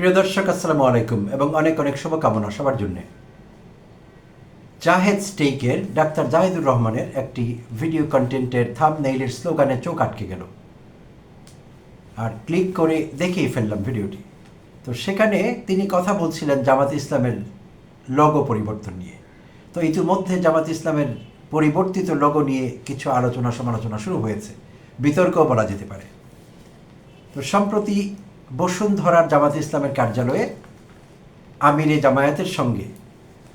প্রিয় দর্শক, আসসালামু আলাইকুম এবং অনেক অনেক শুভকামনা সবার জন্য। জাহেদ স্টেকের ডাক্তার জাহিদুর রহমানের একটি ভিডিও কন্টেন্টের থাম নেইলের স্লোগানে চোখ আটকে গেল। আর ক্লিক করে দেখেই ফেললাম ভিডিওটি। তো সেখানে তিনি কথা বলছিলেন জামাত ইসলামের লগো পরিবর্তন নিয়ে। তো ইতিমধ্যে জামাত ইসলামের পরিবর্তিত লগো নিয়ে কিছু আলোচনা সমালোচনা শুরু হয়েছে। বিতর্কও বলা যেতে পারে। তো সম্প্রতি বসুন্ধরার জামাত ইসলামের কার্যালয়ে আমিরে জামায়াতের সঙ্গে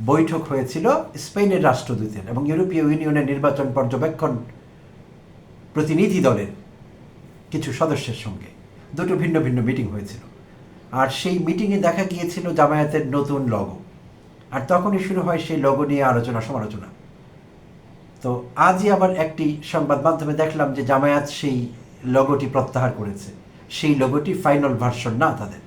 বৈঠক হয়েছিল স্পেনের রাষ্ট্রদূতের এবং ইউরোপীয় ইউনিয়নের নির্বাচন পর্যবেক্ষণ প্রতিনিধি দলের কিছু সদস্যের সঙ্গে। দুটো ভিন্ন ভিন্ন মিটিং হয়েছিল। আর সেই মিটিংয়ে দেখা গিয়েছিল জামায়াতের নতুন লগো আর তখনই শুরু হয় সেই লগো নিয়ে আলোচনা সমালোচনা। তো আজই আবার একটি সংবাদ মাধ্যমে দেখলাম যে জামায়াত সেই লগোটি প্রত্যাহার করেছে। সেই লোগোটি ফাইনাল ভার্সন না তাদের।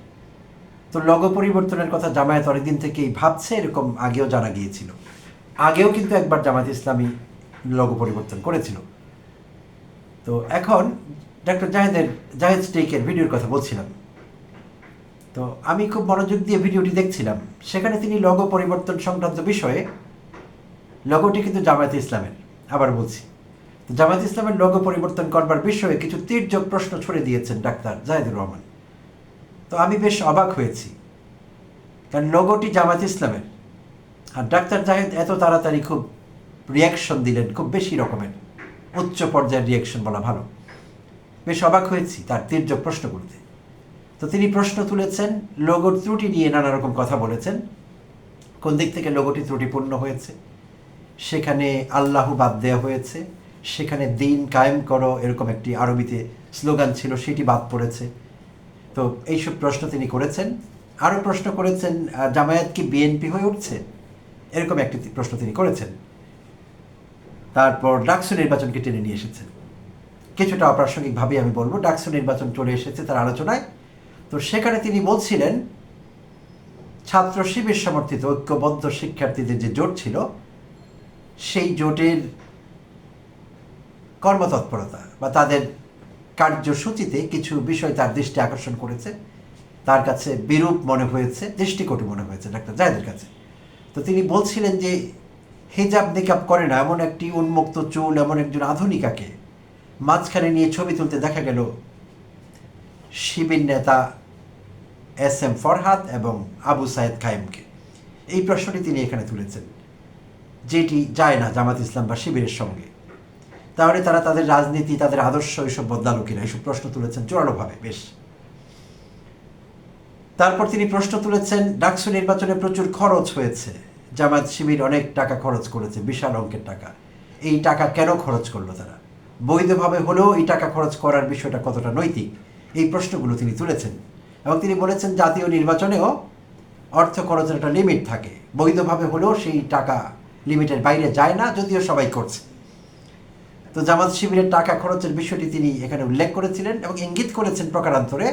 তো লগো পরিবর্তনের কথা জামায়াত অনেকদিন থেকেই ভাবছে, এরকম আগেও জানা গিয়েছিল। আগেও কিন্তু একবার জামায়াত ইসলামী লগো পরিবর্তন করেছিল। তো এখন ডাক্তার জাহেদের, জাহেদ স্টেকের ভিডিওর কথা বলছিলাম। তো আমি খুব মনোযোগ দিয়ে ভিডিওটি দেখছিলাম। সেখানে তিনি লগো পরিবর্তন সংক্রান্ত বিষয়ে লগোটি কিন্তু জামায়াত ইসলামের, আবার বলছি। জামায়াত ইসলামের লগো পরিবর্তন করবার বিষয়ে কিছু তীর্যক প্রশ্ন ছড়ে দিয়েছেন ডাক্তার জাহিদুর রহমান। তো আমি বেশ অবাক হয়েছি। কারণ লোগোটি জামাত ইসলামের। আর ডাক্তার জাহেদ এত তাড়াতাড়ি খুব রিয়াকশন দিলেন, খুব বেশি রকমের। উচ্চ পর্যায়ের রিয়াকশন বলা ভালো। বেশ অবাক হয়েছি তার তীর্য প্রশ্নগুলিতে তো তিনি প্রশ্ন তুলেছেন লোগোর ত্রুটি নিয়ে নানা রকম কথা বলেছেন। কোন দিক থেকে লোগোটি ত্রুটিপূর্ণ হয়েছে? সেখানে আল্লাহ বাদ দেওয়া হয়েছে। সেখানে দিন কায়েম করো এরকম একটি আরবিতে স্লোগান ছিল, সেটি বাদ পড়েছে। তো এইসব প্রশ্ন তিনি করেছেন। আরও প্রশ্ন করেছেন জামায়াত কি বিএনপি হয়ে উঠছে? এরকম একটি প্রশ্ন তিনি করেছেন। তারপর ডাকসু নির্বাচনকে টেনে নিয়ে এসেছেন। কিছুটা অপ্রাসঙ্গিকভাবে আমি বলব, ডাকসু নির্বাচন চলে এসেছে তার আলোচনায়। তো সেখানে তিনি বলছিলেন, ছাত্র শিবির সমর্থিত ঐক্যবদ্ধ শিক্ষার্থীদের যে জোট ছিল, সেই জোটের কর্মতৎপরতা বা তাদের কার্যসূচিতে কিছু বিষয় তার দৃষ্টি আকর্ষণ করেছে। তার কাছে বিরূপ মনে হয়েছে, দৃষ্টিকটু মনে হয়েছে ডাক্তার জাহেদের কাছে। তো তিনি বলছিলেন যে, হিজাব নিকাব করে না, এমন একটি উন্মুক্ত চুল, এমন একজন আধুনিকাকে মাঝখানে নিয়ে ছবি তুলতে দেখা গেল শিবির নেতা এস এম ফরহাদ এবং আবু সাইদ খায়েমকে। এই প্রশ্নটি তিনি এখানে তুলেছেন, যেটি যায় না জামাত ইসলাম বা শিবিরের সঙ্গে। তাহলে তারা তাদের রাজনীতি, তাদের আদর্শ এইসব বদলালো কিনা? এইসব প্রশ্ন তুলেছেন জোরালোভাবে বেশ। তারপর তিনি প্রশ্ন তুলেছেন, ডাকসু নির্বাচনে প্রচুর খরচ হয়েছে। জামাত শিবির অনেক টাকা খরচ করেছে, বিশাল অঙ্কের টাকা। এই টাকা কেন খরচ করল তারা? বৈধভাবে হলেও এই টাকা খরচ করার বিষয়টা কতটা নৈতিক? এই প্রশ্নগুলো তিনি তুলেছেন। এবং তিনি বলেছেন, জাতীয় নির্বাচনেও অর্থ খরচের একটা লিমিট থাকে। বৈধভাবে হলেও সেই টাকা লিমিটের বাইরে যায় না, যদিও সবাই করছে। তো জামাত শিবিরের টাকা খরচের বিষয়টি তিনি এখানে উল্লেখ করেছিলেন এবং ইঙ্গিত করেছেন প্রকারান্তরে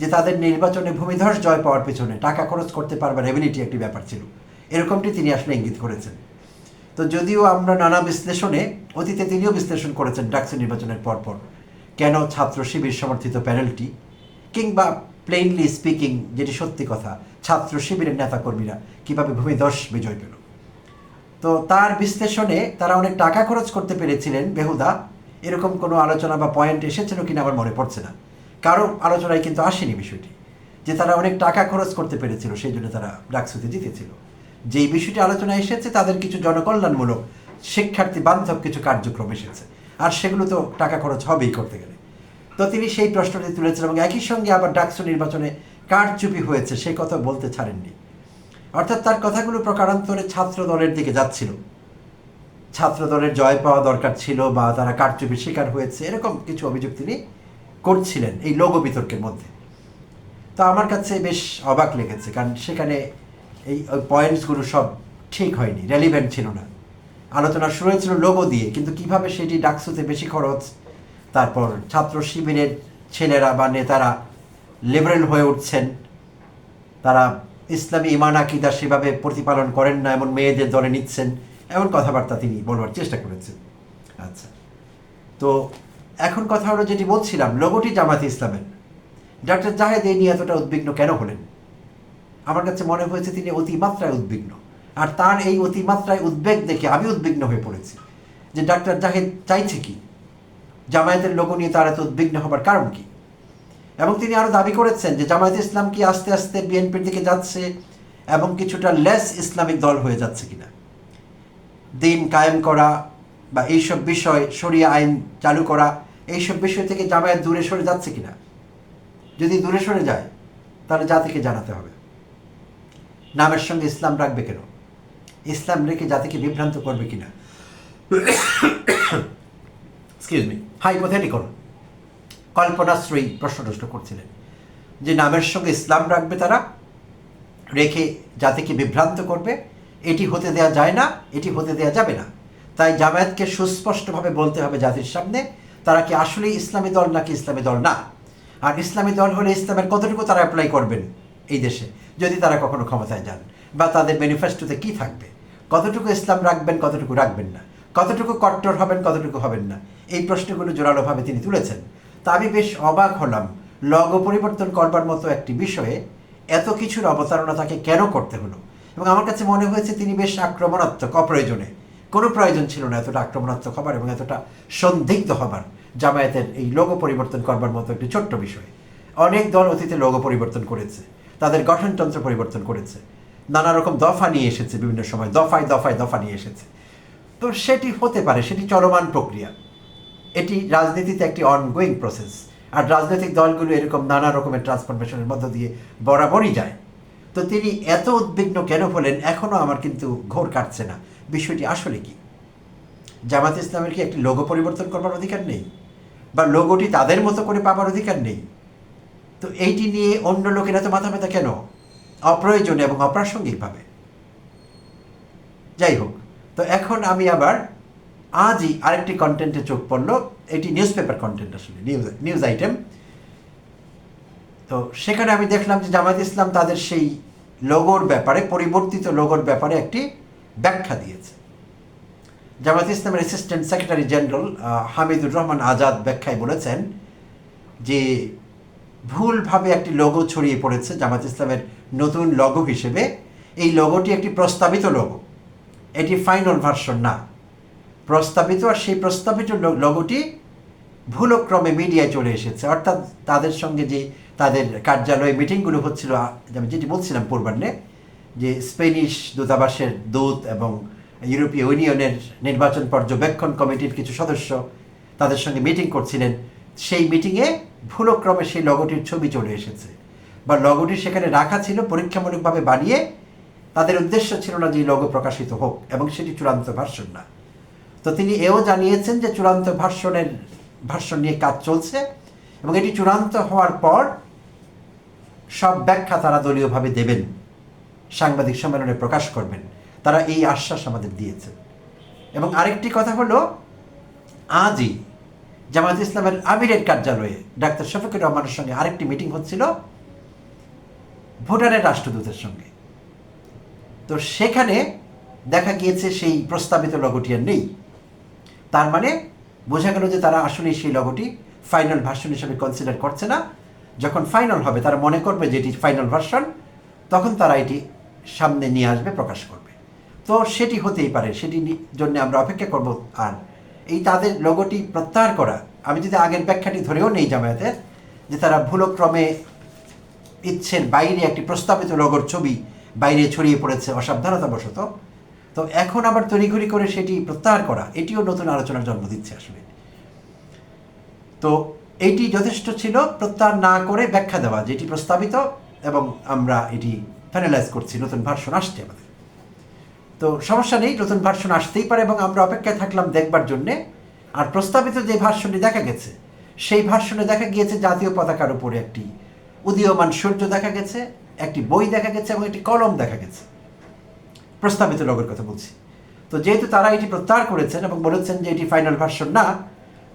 যে তাদের নির্বাচনে ভূমিধস জয় পাওয়ার পেছনে টাকা খরচ করতে পারবার এবিলিটি একটি ব্যাপার ছিল। এরকমটি তিনি আসলে ইঙ্গিত করেছেন। তো যদিও আমরা নানা বিশ্লেষণে, অতীতে তিনিও বিশ্লেষণ করেছেন ডাকসু নির্বাচনের পরপর, কেন ছাত্র শিবির সমর্থিত প্যানেলটি কিংবা প্লেইনলি স্পিকিং যেটি সত্যি কথা, ছাত্র শিবিরের নেতাকর্মীরা কীভাবে ভূমিধস বিজয় পেল। তো তার বিশ্লেষণে তারা অনেক টাকা খরচ করতে পেরেছিলেন বেহুদা। এরকম কোনো আলোচনা বা পয়েন্ট এসেছিল কিনা আমার মনে পড়ছে না। কারও আলোচনায় কিন্তু আসেনি বিষয়টি। যে তারা অনেক টাকা খরচ করতে পেরেছিল, সেই জন্য তারা ডাকসুতে জিতেছিল। যেই বিষয়টি আলোচনায় এসেছে, তাদের কিছু জনকল্যাণমূলক শিক্ষার্থী বান্ধব কিছু কার্যক্রম এসেছে। আর সেগুলো তো টাকা খরচ হবেই করতে গেলে। তো তিনি সেই প্রশ্নটি তুলেছেন এবং একই সঙ্গে আবার ডাকসু নির্বাচনে কারচুপি হয়েছে সেই কথা বলতে ছাড়েননি। অর্থাৎ তার কথাগুলো প্রকারান্তরে ছাত্র দলের দিকে যাচ্ছিল। ছাত্র দলের জয় পাওয়া দরকার ছিল বা তারা কারচুপির শিকার হয়েছে, এরকম কিছু অভিযোগ তিনি করছিলেন এই লোগো বিতর্কের মধ্যে। তো আমার কাছে বেশ অবাক লেগেছে, কারণ সেখানে এই পয়েন্টসগুলো সব ঠিক হয়নি রেলিভেন্ট ছিল না। আলোচনা শুরু হয়েছিল লোগো দিয়ে, কিন্তু কীভাবে সেটি ডাকসুতে বেশি খরচ, তারপর ছাত্র শিবিরের ছেলেরা বা নেতারা লিবারেল হয়ে উঠছেন, তারা ইসলামী ইমান আকিদা সেভাবে প্রতিপালন করেন না, এমন মেয়েদের দলে নিচ্ছেন, এমন কথাবার্তা তিনি বলবার চেষ্টা করেছেন। আচ্ছা। তো এখন কথা হলো যেটি বলছিলাম, লোগোটি জামাতে ইসলামের। ডক্টর জাহেদ এই নিয়ে এতটা উদ্বিগ্ন কেন হলেন? আমার কাছে মনে হয়েছে তিনি অতিমাত্রায় উদ্বিগ্ন। আর তার এই অতিমাত্রায় উদ্বেগ দেখে আমি উদ্বিগ্ন হয়ে পড়েছি যে ডাক্তার জাহেদ চাইছে কি? জামায়াতের লোক নিয়ে তার এত উদ্বিগ্ন হবার কারণ কি? এবং তিনি আরও দাবি করেছেন যে জামায়াত ইসলাম কি আস্তে আস্তে বিএনপির দিকে যাচ্ছে এবং কিছুটা লেস ইসলামিক দল হয়ে যাচ্ছে কিনা। দিন কায়েম করা বা এইসব বিষয় সরিয়া আইন চালু করা এইসব বিষয় থেকে জামায়াত দূরে সরে যাচ্ছে কিনা। যদি দূরে সরে যায় তাহলে জাতিকে জানাতে হবে। নামের সঙ্গে ইসলাম রাখবে কেন? ইসলাম রেখে জাতিকে বিভ্রান্ত করবে কিনা? এক্সকিউজ মি হাইপোথেটিক্যাল কল্পনাশ্রয়ী প্রশ্ন টশ্ন করছিলেন, যে নামের সঙ্গে ইসলাম রাখবে তারা, রেখে জাতিকে বিভ্রান্ত করবে, এটি হতে দেয়া যায় না, এটি হতে দেয়া যাবে না। তাই জামায়াতকে সুস্পষ্টভাবে বলতে হবে জাতির সামনে, তারা কি আসলেই ইসলামী দল নাকি ইসলামী দল না? আর ইসলামী দল হলে ইসলামের কতটুকু তারা অ্যাপ্লাই করবেন এই দেশে, যদি তারা কখনো ক্ষমতায় যান? বা তাদের ম্যানিফেস্টোতে কি থাকবে? কতটুকু ইসলাম রাখবেন, কতটুকু রাখবেন না? কতটুকু কট্টর হবেন, কতটুকু হবেন না? এই প্রশ্নগুলো জোরালোভাবে তিনি তুলেছেন। তা আমি বেশ অবাক হলাম। লগ পরিবর্তন করবার মতো একটি বিষয়ে এত কিছুর অবতারণা তাকে কেন করতে হলো? এবং আমার কাছে মনে হয়েছে তিনি বেশ আক্রমণাত্মক, অপ্রয়োজনে। কোনো প্রয়োজন ছিল না এতটা আক্রমণাত্মক হবার এবং এতটা সন্দিগ্ধ হবার জামায়াতের এই লোগো পরিবর্তন করবার মতো একটি ছোট্ট বিষয়। অনেক দল অতীতে লোগো পরিবর্তন করেছে, তাদের গঠনতন্ত্র পরিবর্তন করেছে, নানা রকম দফা নিয়ে এসেছে, বিভিন্ন সময় দফায় দফায় দফা নিয়ে এসেছে। তো সেটি হতে পারে, সেটি চলমান প্রক্রিয়া। এটি রাজনীতিতে একটি অনগোয়িং প্রসেস আর রাজনৈতিক দলগুলো এরকম নানা রকমের ট্রান্সফরমেশনের মধ্য দিয়ে বরাবরই যায়। তো তিনি এত উদ্বিগ্ন কেন হলেন এখনও আমার কিন্তু ঘোর কাটছে না। বিষয়টি আসলে কি? জামাত ইসলামের কি একটি লোগো পরিবর্তন করবার অধিকার নেই? বা লোগোটি তাদের মতো করে পাবার অধিকার নেই? তো এইটি নিয়ে অন্য লোকেরা তো মাথা ব্যথা কেন? অপ্রয়োজনে এবং অপ্রাসঙ্গিকভাবে। যাই হোক, তো এখন আমি আবার আজই আরেকটি কন্টেন্টে চোখ পড়ল। এটি নিউজ পেপার কন্টেন্ট আসলে নিউজ নিউজ আইটেম তো সেখানে আমি দেখলাম যে জামায়াত ইসলাম তাদের সেই লোগোর ব্যাপারে, পরিবর্তিত লোগোর ব্যাপারে একটি ব্যাখ্যা দিয়েছে। জামায়াত ইসলামের assistant secretary general Hamidur Rahman Azad ব্যাখ্যায় বলেছেন যে ভুলভাবে একটি লোগো ছড়িয়ে পড়েছে জামাত ইসলামের নতুন লগো হিসেবে। এই লোগোটি একটি প্রস্তাবিত লোগো এটি ফাইনাল ভার্সন না। প্রস্তাবিত, আর সেই প্রস্তাবিত লোগোটি ভুলক্রমে মিডিয়ায় চলে এসেছে। অর্থাৎ তাদের সঙ্গে যে তাদের কার্যালয়ে মিটিংগুলো হচ্ছিল আমি যেটি বলছিলাম পূর্বাহ্নে, যে স্পেনিশ দূতাবাসের দূত এবং ইউরোপীয় ইউনিয়নের নির্বাচন পর্যবেক্ষণ কমিটির কিছু সদস্য তাদের সঙ্গে মিটিং করছিলেন। সেই মিটিংয়ে ভুলক্রমে সেই লগোটির ছবি চলে এসেছে বা লগোটি সেখানে রাখা ছিল, পরীক্ষামূলকভাবে বানিয়ে তাদের উদ্দেশ্য ছিল না যে লগো প্রকাশিত হোক এবং সেটি চূড়ান্ত ভার্সন না। তো তিনি এও জানিয়েছেন যে চূড়ান্ত ভাষণের ভাষণ নিয়ে কাজ চলছে এবং এটি চূড়ান্ত হওয়ার পর সব ব্যাখ্যা তারা দলীয়ভাবে দেবেন, সাংবাদিক সম্মেলনে প্রকাশ করবেন। তারা এই আশ্বাস আমাদের দিয়েছে এবং আরেকটি কথা হলো, আজই জামায়াত ইসলামের আমিরের কার্যালয়ে ডাক্তার শফিকুর রহমানের সঙ্গে আরেকটি মিটিং হচ্ছিল ভুটানের রাষ্ট্রদূতের সঙ্গে। তো সেখানে দেখা গিয়েছে সেই প্রস্তাবিত লগোটি আর নেই। তার মানে বোঝা গেল যে তারা আসলে সেই লগোটি ফাইনাল ভার্সন হিসেবে কনসিডার করছে না। যখন ফাইনাল হবে, তারা মনে করবে যে এটি ফাইনাল ভার্সন তখন তারা এটি সামনে নিয়ে আসবে, প্রকাশ করবে। তো সেটি হতেই পারে, সেটি জন্য আমরা অপেক্ষা করব। আর এই তাদের লগোটি প্রত্যাহার করা, আমি যদি আগের ব্যাখ্যাটি ধরেও নেই জামায়াতের, যে তারা ভুলক্রমে ইচ্ছের বাইরে একটি প্রস্তাবিত লগোর ছবি বাইরে ছড়িয়ে পড়েছে, অসাবধানতাবশত তো এখন আবার তড়িঘড়ি করে সেটি প্রত্যাহার করা, এটিও নতুন আলোচনার জন্ম দিচ্ছে আসলে। তো এটি যথেষ্ট ছিল, প্রত্যাহার না করে ব্যাখ্যা দেওয়া, যেটি প্রস্তাবিত এবং আমরা এটি ফাইনালাইজ করছি, নতুন ভার্সন আসছে আমাদের। তো সমস্যা নেই, নতুন ভার্সন আসতেই পারে এবং আমরা অপেক্ষায় থাকলাম দেখবার জন্যে। আর প্রস্তাবিত যে ভার্সনটি দেখা গেছে, সেই ভার্সনে দেখা গিয়েছে জাতীয় পতাকার উপরে একটি উদীয়মান সূর্য দেখা গেছে, একটি বই দেখা গেছে এবং একটি কলম দেখা গেছে। প্রস্তাবিত লগের কথা বলছি। তো যেহেতু তারা এটি প্রত্যাহার করেছেন এবং বলেছেন যে এটি ফাইনাল ভার্সন না,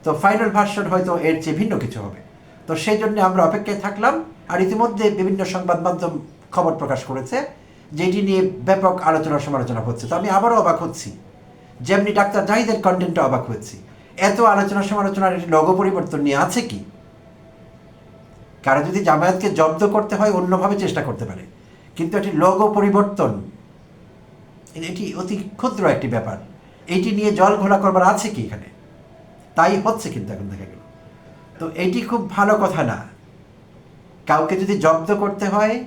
তো ফাইনাল ভার্সন হয়তো এর চেয়ে ভিন্ন কিছু হবে। তো সেই জন্য আমরা অপেক্ষায় থাকলাম আর ইতিমধ্যে বিভিন্ন সংবাদ মাধ্যম খবর প্রকাশ করেছে, যেটি নিয়ে ব্যাপক আলোচনা সমালোচনা হচ্ছে। তো আমি আবারও অবাক হচ্ছি। যেমনি ডাক্তার জাহিদের কন্টেন্টে অবাক হয়েছি। এত আলোচনা সমালোচনার একটি লগো পরিবর্তন নিয়ে আছে কি? কারও যদি জামায়াতকে জব্দ করতে হয়, অন্যভাবে চেষ্টা করতে পারে। কিন্তু একটি লোগো পরিবর্তন এটি অতি ক্ষুদ্র একটি ব্যাপার। এইটি নিয়ে জল ঘোলা করবার আছে কি এখানে? তাই হচ্ছে কিন্তু এখন দেখা গেল। তো এটি খুব ভালো কথা না। কাউকে যদি জব্দ করতে হয়,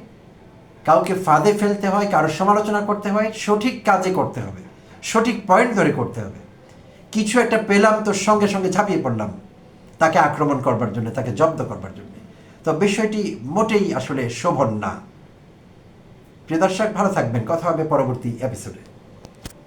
কাউকে ফাঁদে ফেলতে হয়, কারও সমালোচনা করতে হয়, সঠিক কাজে করতে হবে। সঠিক পয়েন্ট ধরে করতে হবে। কিছু একটা পেলাম তো সঙ্গে সঙ্গে ঝাঁপিয়ে পড়লাম। তাকে আক্রমণ করবার জন্য, তাকে জব্দ করবার জন্য। তো বিষয়টি মোটেই আসলে শোভন না। প্রিয় দর্শক ভালো থাকবেন। কথা হবে পরবর্তী এপিসোডে